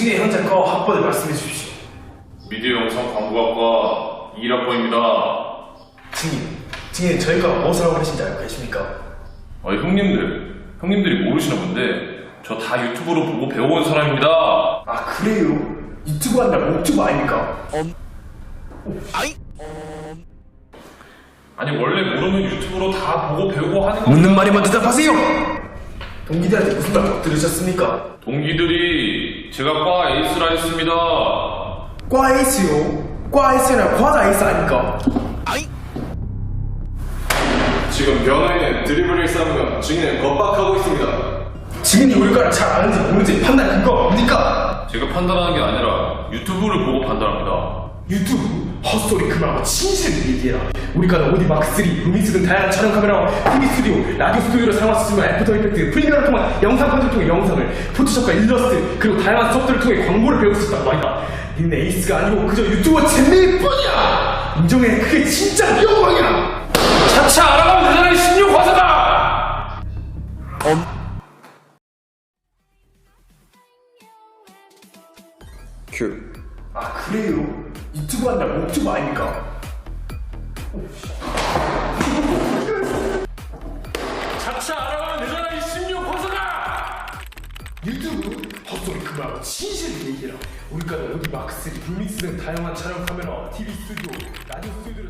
진의 현장과 학번을 말씀해 주십시오. 미디어 영상 광고학과 이학번입니다. 증인, 증인 저희가 무엇을 하고 계신지 알고 계십니까? 아, 형님들, 형님들이 모르시나 본데 저 다 유튜브로 보고 배워온 사람입니다. 아 그래요? 유튜브 한다 목튜브 아닙니까? 아니 원래 모르면 유튜브로 다 보고 배우고 하는 거. 묻는 말이면 대답하세요! 동기들한테 무슨 말못 들으셨습니까? 동기들이 제가 과 에이스라 했습니다. 과 에이스요? 과 에이스나 과자 에이스 아닙니까? 지금 변호인은 드리블을 쌓으며 증인은 겁박하고 있습니다. 증인이 우리 과를 잘 아는지 모르는지 판단 근거가 뭡니까? 제가 판단하는 게 아니라 유튜브를 보고 판단합니다. 유튜브 헛소리 그만하고 진실을 얘기해라 우리과는 오디 마크3 루미스 등 다양한 촬영 카메라와 TV 스튜디오 라디오 스튜디오를 사용할 수 있는 애프터 이펙트 프리미어를 통한 영상 편집 통해 영상을 포토샵과 일러스트 그리고 다양한 수업들을 통해 광고를 배울 수 있다고 말이다 니네 에이스가 아니고 그저 유튜버 잼민일 뿐이야 인정해 그게 진짜 영광이야 차차 알아가면 되잖아, 이16 화사가! 큐. 아 그래요? 유튜브 한다 목튜브 아닙니까? 차차 알아가면 되잖아, 이16 화사가! 유튜브 헛소리 그만하고 진실을 얘기해라 우리과는 오디 마크3 루미스 등 다양한 촬영 카메라와 TV 스튜디오 라디오 스튜디오를 수